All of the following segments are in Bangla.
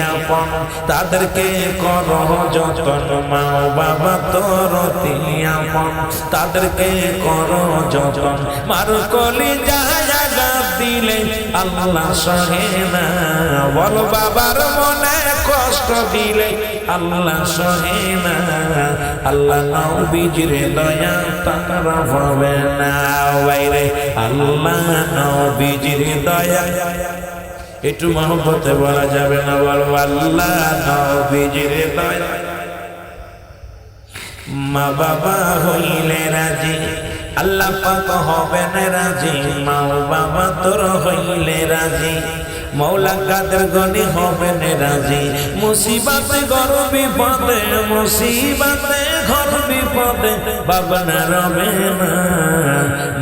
আপন, তাদেরকে কর যতন মা বাবা তোর আপন, তাদেরকে কর যতন। মার কলি দিলে আল্লাহ সহে না। বল বাবার মনে কষ্ট দিলে আল্লাহ সহে না। আল্লাহ নবীজির দয়া তারা হবে না। বাইরে আল্লাহ নবীজির দয়া। একটু মহব্বতে বলা যাবে না বল আল্লাহ মা বাবা হইলে রাজি, আল্লাহ পাক হবেন রাজি। মা বাবা তোর হইলে রাজি, মৌলা কাদের গনি রাজি। মুসিবাতে ঘর বিপদে মুসিবাতে ঘর বিপদে বাবা না রবে না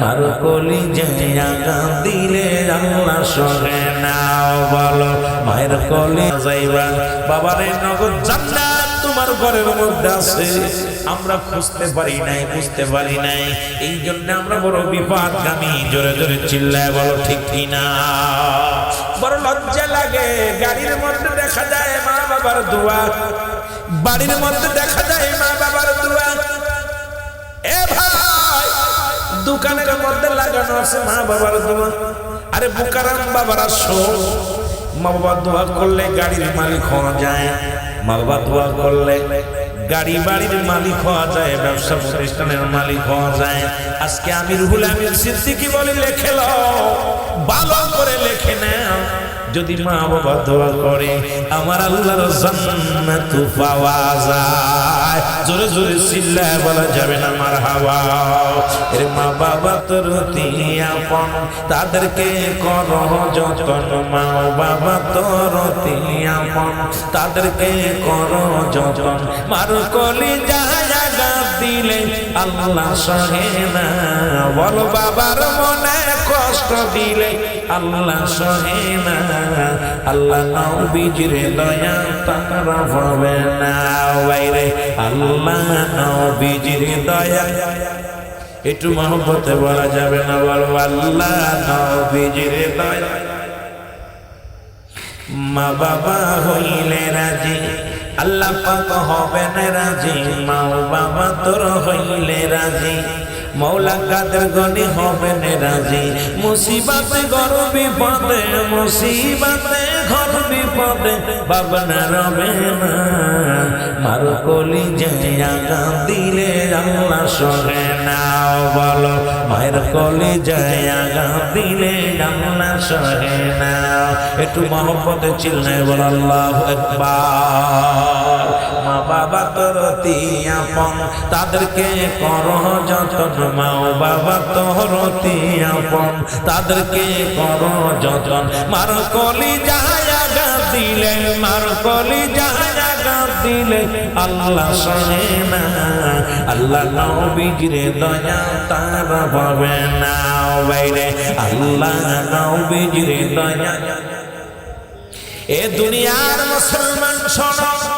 মার কলি জায়গা দিলে আল্লাহ সরে নাও বলো, মায়ের কলি যাইবা। বাবারে নগদ জান্নাত, তোমার ঘরের মধ্যে আছে। আমরা খুঁজতে পারি নাই, বুঝতে পারি নাই। এই জন্য আমরা বড় বিপদগামী, জোরে জোরে চিল্লায় বলো, ঠিক কিনা? বড় লজ্জা লাগে, গাড়ির মধ্যে দেখা যায় মা বাবার দোয়া। বাড়ির মধ্যে দেখা যায় মা বাবার দোয়া। এ ভাই, দোকানের মধ্যে লাগানো আছে মা বাবার দোয়া। আরে বুকারাম বাবারা শো মা বাবা দোয়া করলে গাড়ির মালিক হওয়া যায়। মা বাবা দোয়া করলে গাড়ি বাড়ির মালিক হওয়া যায়, ব্যবসা প্রতিষ্ঠানের মালিক হওয়া যায়। আজকে আমি রুহুল আমির সিদ্দিকি বলে লেখে ভালো করে লেখে নাও। যদি মা বাবা দোয়া করে, আমার আল্লাহর জান্নাত পাওয়া যায়। জোরে জোরে চিল্লায় বলা যাবে না মার হাওয়া এর মা বাবা তোর আপন, তাদেরকে কর যতন। মা বাবা তোর আপন, তাদেরকে কর যতন। মার কলি জায়গা দিলে আল্লাহ সহে না। বল বাবার মনে কষ্ট দিলে আল্লাহ সহে না। আল্লাহ নবীজির দয়া তারা হবে না। বাইরে আল্লাহ নবীজির দয়া। একটু মহব্বতে বলা যাবে না বল, আল্লাহ নবীজির দয়া। মা বাবা হইলে রাজি, আল্লাহ পাক হবেন রাজি। মা বাবা তোর হইলে রাজি। মৌলা কাদের গনি হবেন রাজি? মুসিবাতে ঘর বিপদে মুসিবাতে ঘর বিপদে বাবা না রবে না মার কলি জায়গা দিলে আল্লাহ সরে নাও, বলো। মায়ের কলি জায়গা দিলে আল্লাহ সরে নাও। একটু মহব্বতে চিল্লায় বল, আল্লাহ একবার বাবা তোর আপন তাদেরকে কর যতন মা বাবা তোর আপন তাদেরকে কর যতন, মার কলি জায়গা দিলে মার কলি জায়গা দিলে আল্লাহ শোনে না, আল্লাহ নবীজিরে দয়া তার পাবে না। বাইরে আল্লাহ নবীজিরে দয়া। এ দুনিয়ার মুসলমান শোনো।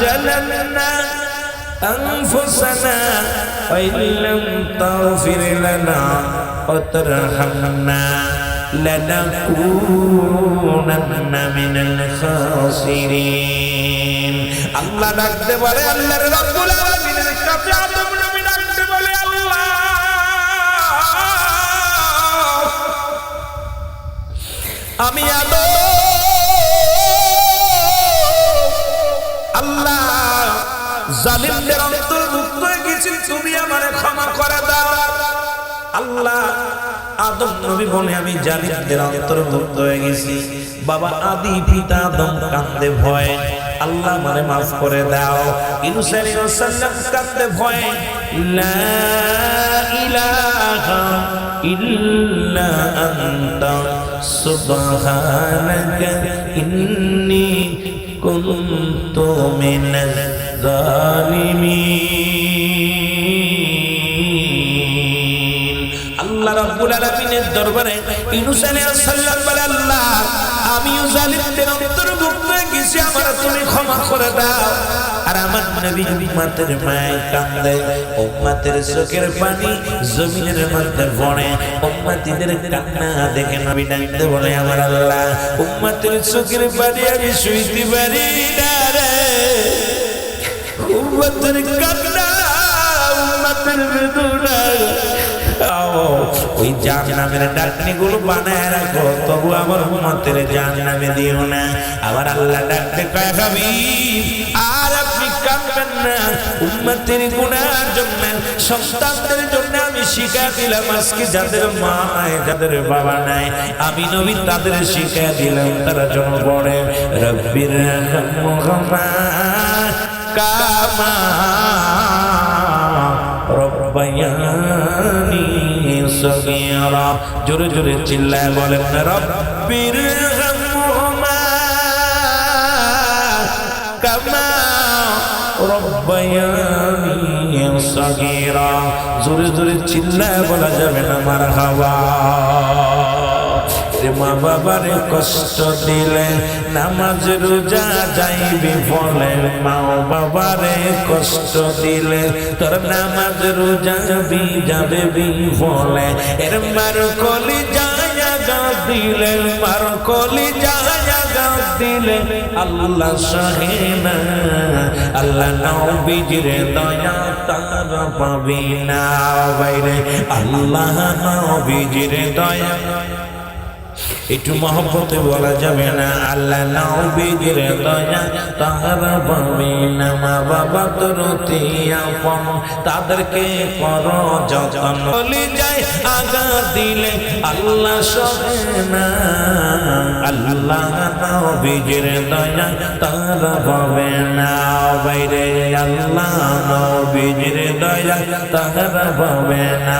ظلمنا أنفسنا وإن لم تغفر لنا وترحمنا لنكونن من الخاسرين আল্লাহ ডাকতে পারে আল্লাহর রব্বুল আলামিনের কাছে আদম নবী ডাকতে বলে আল্লাহ আমি আদম আল্লাহ হয়ে গেছি ক্ষমা করে আল্লাহ, আদম বলে আমি জালিমদের হয়ে গেছি। বাবা আদি, পিতা দম কান্দে ভয়। আল্লাহ মানে মাফ করে দাও। ইউনুস আলাইহিস সালাম কাঁদতে ভয়ে রাব্বুল আলামিনের দরবারে ইউনুস আলাইহিস সালাম বলে, আল্লাহ, আমিও জালিমদের অন্তর্ভুক্ত গেছি, আমার তুমি ক্ষমা করে দাও। আর আমার নবী উম্মতের মায় কান্দে, উম্মতের চোখের পানি জমিনের মধ্যে পড়ে উম্মতিদের কান্না দেখে নবী ডাকতে বলে, আমার আল্লাহ, উম্মতের চোখের পানি আমি শুইতে পারি না রে। উম্মতের কান্না, উম্মতের বেদনা ওই জান নামের ডাকনি গুলো বানায় রাখো, তবু আমার উম্মতের জান নামে দিও না। আবার আল্লাহ ডাকতে কয় আর আপনি কাঁদবেন না। উম্মতের গুনার জন্য, সন্তানদের জন্য আমি শিখা দিলাম, আজকে যাদের মা নাই, যাদের বাবা নাই, আমি নবী তাদের শিখা দিলাম, তারা জন পড়ে রব্বির কামা রব্বায়ানি সগীরা জোরে জোরে চিল্লায় বলেন রব্বির সগীরা জোরে জোরে চিল্লায় বলা যাবে না মারহাবা। মা বাবারে কষ্ট দিলে নামাজ রোজা যাইবি ফলে মা বাবারে কষ্ট দিলে তোর নামাজ রোজা যাবি যাবে বিফলে এর মার কলি যায় দিলে, মার কলি যায় দিলে আল্লাহ সহেনা আল্লাহ নবীজিরে দয়া তার পাবি না। বাইরে আল্লাহ নবীজিরে দয়া একটু মহব্বতে বলা যাবে না। আল্লাহ নাও বেগের দয়া, তাহারা পাবে না মা বাবা তোর আপন, তাদেরকে কর যতন। বলি যায় আগা দিলে আল্লাহ সবে না। আল্লাহ নাও বেগের দয়া, তাহারা পাবে না বাইরে আল্লাহ নাও বেগের দয়া, তাহারা পাবে না।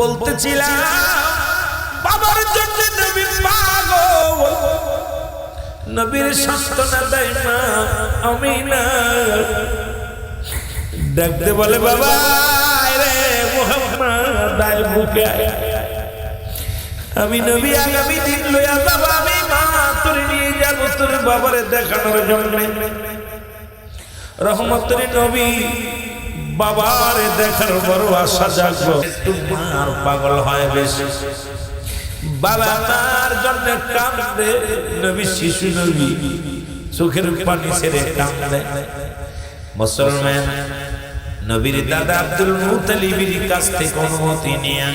বলতেছিলাম, বাবার জন্য নবী পাগল। নবীর সান্ত্বনা দেয় মা আমি না। বলে, বাবা রে। আমি নবী, আগামী দিন লইয়া যাব, আমি মা তোর নিয়ে যাব তোর বাবারে দেখানোর জন্য। রহমতের নবী বাবারে দেখার বড় আশা জাগবো একটু মার পাগল হয় বেশি। বাবা তার জন্য কান্দে নবী শিশু নবী চোখের পানি ছেড়ে কান্দে মুসলমান নবীর দাদা আব্দুল মুতালিবির কাছ থেকে অনুমতি নিয়ে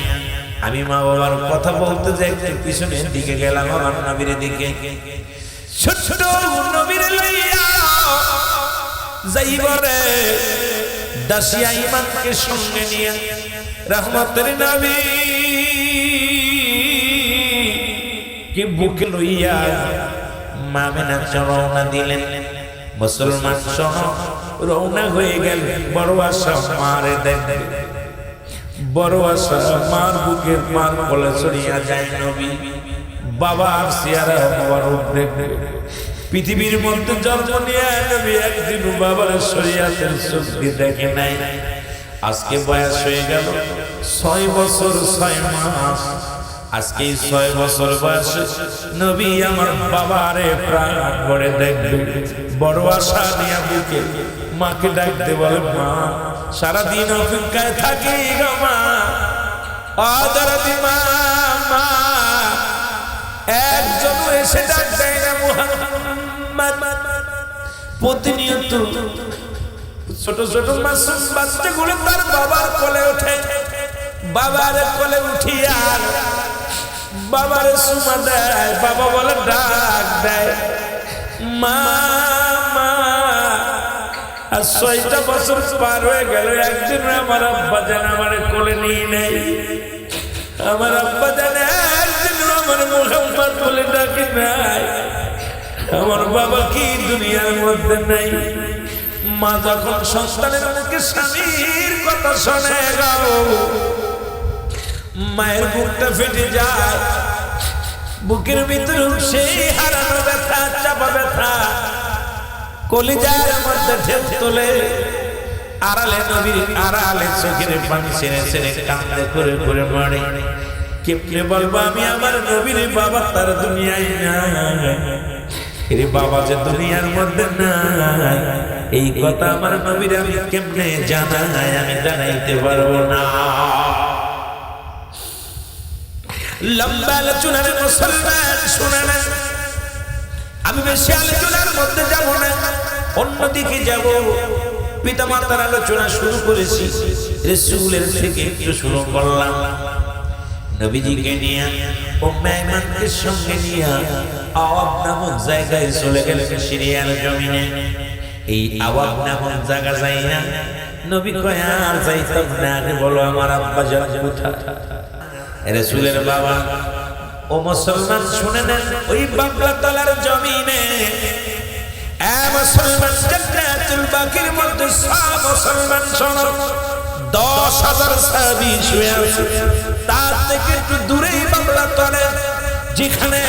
আমি মা বাবার কথা বলতে যাই একটু পিছনের দিকে গেলাম আমার নবীর দিকে। ছোট্ট নবীর লইয়া যাইবরে দাসিয়া ইমানকে সঙ্গে নিয়ে রহমতের নবী কে বুকে লইয়া মামেনা রওনা দিলেন। মুসলমান সহ রওনা হয়ে গেল। বড় আশা মারে দেখবে। বড় আশা মার বুকের মার বলে চড়িয়া যায় নবী। বাবা আর সিয়ারা বড় দেখবে। পৃথিবীর মধ্যে জন্ম নিয়ে নবী একদিন বাবার শরিয়াতের শক্তি দেখে নাই। আজকে বয়স হয়ে গেল ছয় বছর, ছয় মাস। আজকে ছয় বছর বয়সে। নবী আমার বাবারে প্রাণ করে দেখবে। বড় আশা নিয়ে বুকে মাকে ডাকতে বলে, মা, সারাদিন অপেক্ষায় থাকি গো মা। আদরদি মা মা এসে ডাক দেয় না প্রতিনিয়ত ছোট ছোট মাসুম বাচ্চাগুলো তার বাবার কোলে বাবার কোলে বাবার সুমা দেয়, বাবা বলে, ডাক দেয়। মা আর ছয়টা বছর পার হয়ে গেল, একদিন আমার আব্বা যেন আমার কোলে নিয়ে নেই আমার আব্বা জানে মোহাম্মদ বলে ডাকে নাই। আমার বাবা কি দুনিয়ার মধ্যে নাই? মা যখন সন্তানের মুখে স্বামীর কথা শোনে গাও মায়ের বুকটা ফেটে যায়। বুকের ভিতরে সেই হারানো ব্যথা, চাপা ব্যথা। কলিজার মধ্যে ঢেউ তোলে। আড়ালে নবীর আড়ালে চোখের পানি ছেড়ে ছেড়ে কান্দে করে করে মারে। কেমনে বলব আমি আমার নবীর বাবা, তার দুনিয়ায় নাই। এরে বাবা, যে দুনিয়ার মধ্যে নাই। এই কথা আমার নবীর আমি কেমনে জানাই, আমি জানাইতে পারব না। লম্বা আলোচনার মুসলমান শুনে না। আমি বেশি আলোচনার মধ্যে যাব না, অন্যদিকে যাব। পিতা মাতার আলোচনা শুরু করেছি। রসুলের থেকে একটু শুরু করলাম। নবীজিকে নিয়ে ও মেহমানকে সঙ্গে নিয়ে আওয়াব নামক জায়গায় চলে গেলেন সিরিয়াল জমিনে। এই আওয়াব নামক জায়গা যাই না নবী কয়, আর যাইতাম না বলো আমার আব্বা যান কোথায়? রসুলের বাবা, ও মুসলমান শুনে নেন ওই বাংলা তলার জমিনে। মুসলমান জান্নাতুল বাকির মধ্যে সব মুসলমান শোনো দশ হাজার সাহাবি শুয়ে আছে। তার থেকে একটু দূরেই বাংলা তলে, যেখানে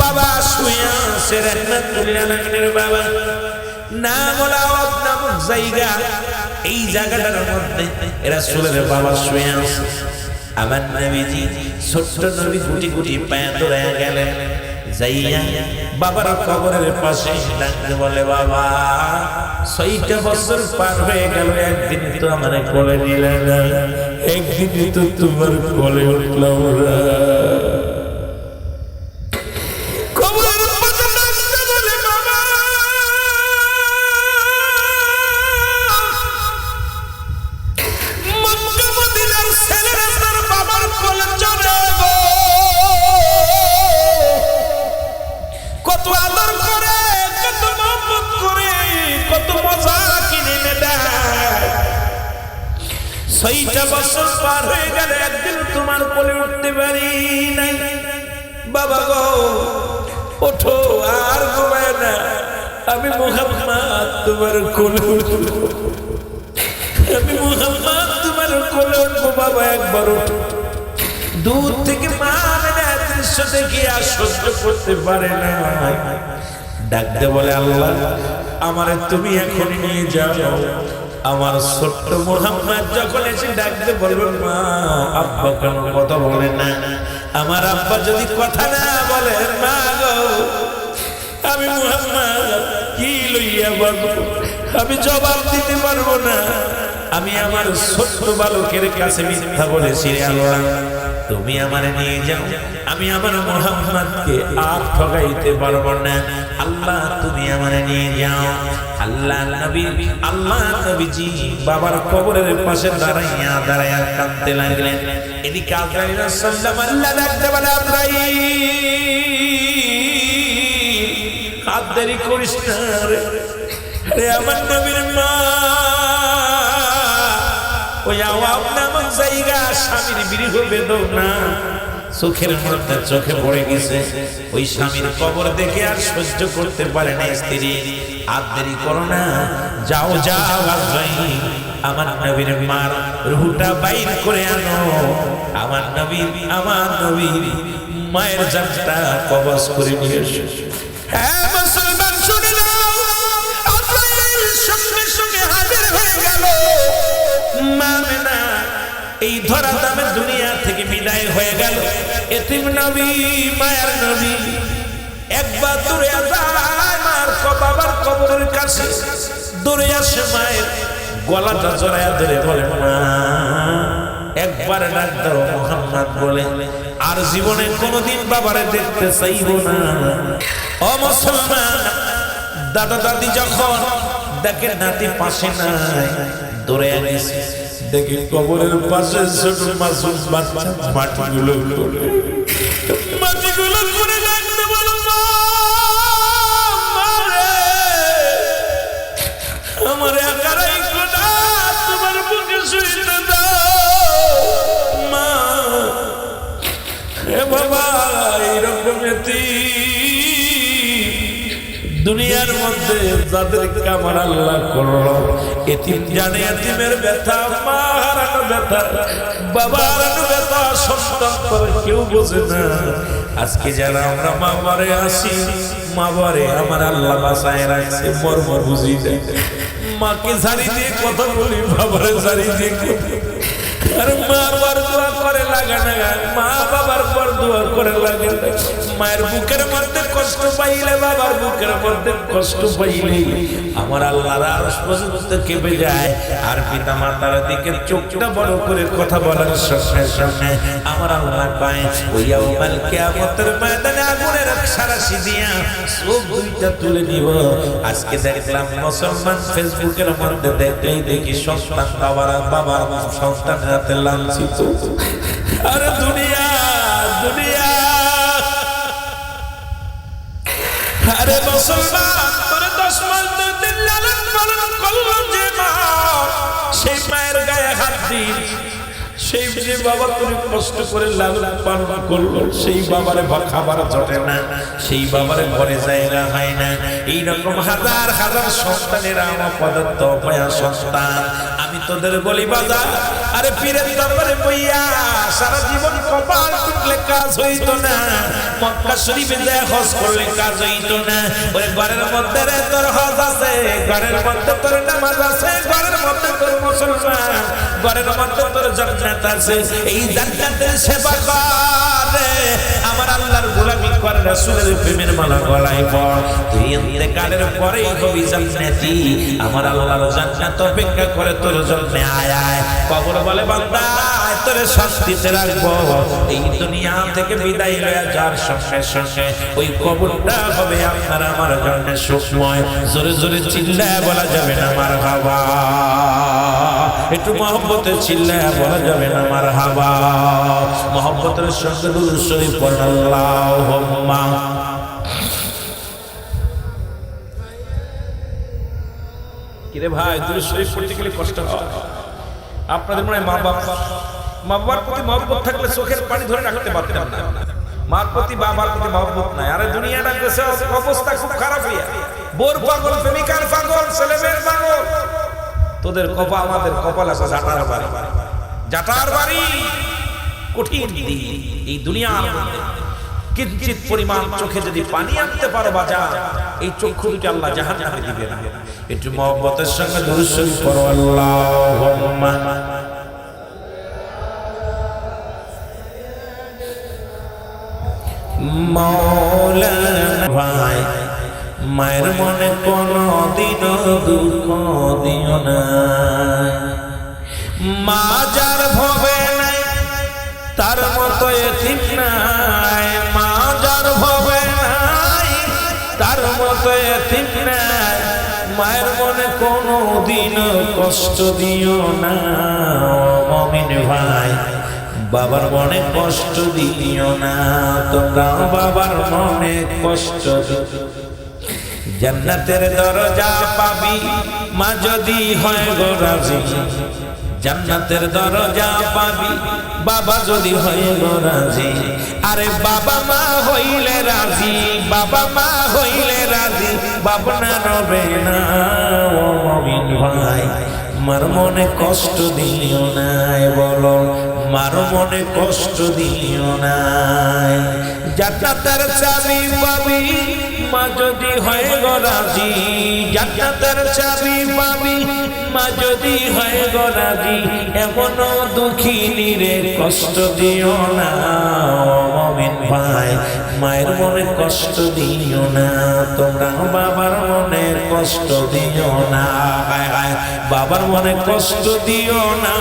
বাবা শুয়ে আছে বাবা। নামক জায়গা, এই মধ্যে বাবা আমার যাইয়া বাবার কবরের পাশে বলে, বাবা, ছয়টা বছর পার হয়ে গেল, একদিন তো আমার কোলে নিলে না। একদিন তো তোমার কোলে উঠলাম না সেইটা বছর পার হয়ে গেলে একদিন তোমার কোলে উঠতে পারি নাই। বাবা গো, ওঠো, আর ঘুমায় না। আমি মোহাম্মদ তোমার কোলে উঠবো। আমি মোহাম্মদ তোমার কোলে উঠবো, বাবা, একবার উঠো। দূর থেকে মা মেনে দৃশ্য দেখে আর সহ্য করতে পারে না। ডাকতে বলে, আল্লাহ, আমারে তুমি এখন নিয়ে যাও। আমার ছোট্ট মোহাম্মদ যখন এসে ডাকতে বলবেন মা, আব্বা কেন কথা বলে না। আমার আব্বা যদি কথা না বলে, মা গো, আমি মোহাম্মদ, কি লইয়া বলব? আমি জবাব দিতে পারব না। আমি আমার ছোট্ট বালকের কাছে মিথ্যা বলেছি আল্লাহ। তুমি আমার নিয়ে যাও। আমি আমার মোহাম্মদকে আর ঠকাইতে পারব না। আল্লাহ, তুমি আমার নিয়ে যাও। আল্লাহ নবী, আল্লাহ নবীজি বাবার কবরের পাশে দাঁড়াইয়া দাঁড়াইয়া কাঁদতে লাগলেন। এদিকে আজরাইল সাল্লাম আল্লাহ ডাকতে বলে আজরাইল হাত করিস না রে আমার নবীর মা ওই আওয়াব নামক চোখের মধ্যে চোখে পড়ে গেছে। ওই স্বামীর কবর দেখে আর সহ্য করতে পারে না স্ত্রী। আর দেরি করো না, যাও যাও আমার নবীর মার রুহুটা বাইর করে আনো। আমার নবীর আমার নবীর মায়ের জানটা কবজ করে নিয়ে হ্যাঁ এই ধরা দামে দুনিয়া থেকে বিদায় হয়ে গেল। এতিম নবী, মায়ার নবী, একবার দূরে মার বাবার কবরের কাছে। দূরে আসে মায়ের গলাটা জড়াইয়া ধরে বলে, মা, একবার ডাক দাও মোহাম্মদ বলে, আর জীবনে কোনোদিন বাবারে দেখতে চাইব না। ও মুসলমান দাদা দাদি যখন দেখে নাতি পাশে নাই, দূরে গেছে দেখে কবরের পাশে ছোট মাসুম বাচ্চা মাটিগুলো মাটিগুলো করে বলো। আমার একারাই বাবা দুনিয়ার আল্লাহ করল। এতিম জানে এতিমের ব্যথা মা হারানো ব্যথা বাবা হারানো ব্যথা, সন্তান করে কেউ বোঝে না। আজকে যারা আমরা মা বারে আসি, মা বারে আমার আল্লাহ বাসায় রাখছে, মর্ম বুঝি যায় মাকে ঝাড়ি দিয়ে কথা বলি, বাবারে ঝাড়ি দিয়ে আর মা দোয়া করে লাগে না। মা বাবার পর দোয়া করে লাগে মায়ের বুকের মধ্যে কষ্ট পাইলে বাবার বুকের মধ্যে কষ্ট পাইলে আমার আল্লাহর আরশ পর্যন্ত কেঁপে যায়। আর পিতা মাতার দিকে চোখটা বড় করে কথা বলার সঙ্গে সঙ্গে আমার আল্লাহ পায় ওই আউমাল কিয়ামতের ময়দানে আগুনের সারাশি দিয়া চোখ দুইটা তুলে নিব। আজকে দেখলাম মুসলমান ফেসবুকের মধ্যে দেখলেই দেখি সন্তান বাবার বাবার সন্তান হাতে লাঞ্ছিত। আরে দুনিয়া দুনিয়া। আরে মুসলমান, তোরে দশ মাস দুই দিন যে মা। সেই মায়ের গায়ে হাত দিন। সেই যে বাবা তুমি কষ্ট করে লালন পালন করল, সেই বাবারে খাবার জটে না। সেই বাবারে ঘরে জায়গা হয় না। এইরকম হাজার হাজার সন্তানেরা আমার পদার্থ অপয়া সন্তান। আমি তোদের বলি বাজার। আরে পীরের দরবারে বইয়া সারা জীবন কপাল টুকলে কাজ হইতো না। মক্কা শরীফে যায় হজ করলে কাজ হইতো না। ওই ঘরের মধ্যে রে তোর হজ আছে, ঘরের মধ্যে তোর নামাজ আছে, ঘরের মধ্যে তোর মুসলমান, ঘরের মধ্যে তোর জান্নাত আছে। এই জান্নাতের সেবা করে আমার আল্লাহর গোলামি করে রাসূলের প্রেমের মালা গলায় পড় তুই ইন্তেকালের পরেই হবি জান্নাতি। আমার আল্লাহর জান্নাত অপেক্ষা করে তোর জন্য আয় আয়। কবর বলে, বান্দা তোরে শান্তিতে রাখব। এই দুনিয়া থেকে বিদায় লয়ে যার সঙ্গে সঙ্গে ওই কবরটা হবে আপনার, আমার জন্য সুখময়। জোরে জোরে চিল্লায় বলা যাবে না, আমার হাওয়া। একটু মহব্বতে চিল্লায় বলা যাবে না, আমার হাওয়া। মহব্বতের সঙ্গে দুরূদ শরীফ পড়ুন কিরে ভাই দুরূদ শরীফ পড়তে গেলে কষ্ট হয়। আপনাদের মনে হয় মা বাবা মা বাবার প্রতি মহব্বত থাকলে চোখের পানি ধরে রাখতে পারতেন না। মার প্রতি বাবার প্রতি মহব্বত নাই। আরে দুনিয়াটা দেশে অবস্থা খুব খারাপ হইয়া বোর পাগল, প্রেমিকার পাগল, ছেলেমেয়ের পাগল। তোদের কপা আমাদের কপাল আছে জাটার বাড়ি। জাটার বাড়ি, কঠিন এই মধ্যে। কিঞ্চিত পরিমাণ চোখে যদি পানি আনতে পারো বাজা এই চক্ষু দুটি আল্লাহ জাহান নামে দিবে না। একটু মহব্বতের সঙ্গে পড়ো, আল্লাহুম্মা। মৌলানা ভাই, মায়ের মনে কোনো দিন দুঃখ দিও না মা যার ভবে মায়ের মনে কোনো দিন কষ্ট দিও না মমিন ভাই। বাবার মনে কষ্ট দিও না তোমরা বাবার মনে কষ্ট জান্নাতের দরজা পাবি, মা যদি হয় গো রাজি। জান্নাতের দরজা পাবি বাবা যদি হয় রাজি, আরে বাবা মা হইলে রাজি, বাবা মা হইলে রাজি বাবনা রবে না মমিন ভাই, মার মনে কষ্ট দিও নাই, বলো, মার মনে কষ্ট দিও নাই। জান্নাতের চাবি পাবি মা যদি হয় চাবি পাবি। মা যদি হয় এমনও দুঃখিনী রে, কষ্ট দিও না ভাই। মায়ের মনে কষ্ট দিও না, তোমরা বাবার মনে কষ্ট দিও না। বাবার মনে কষ্ট দিও না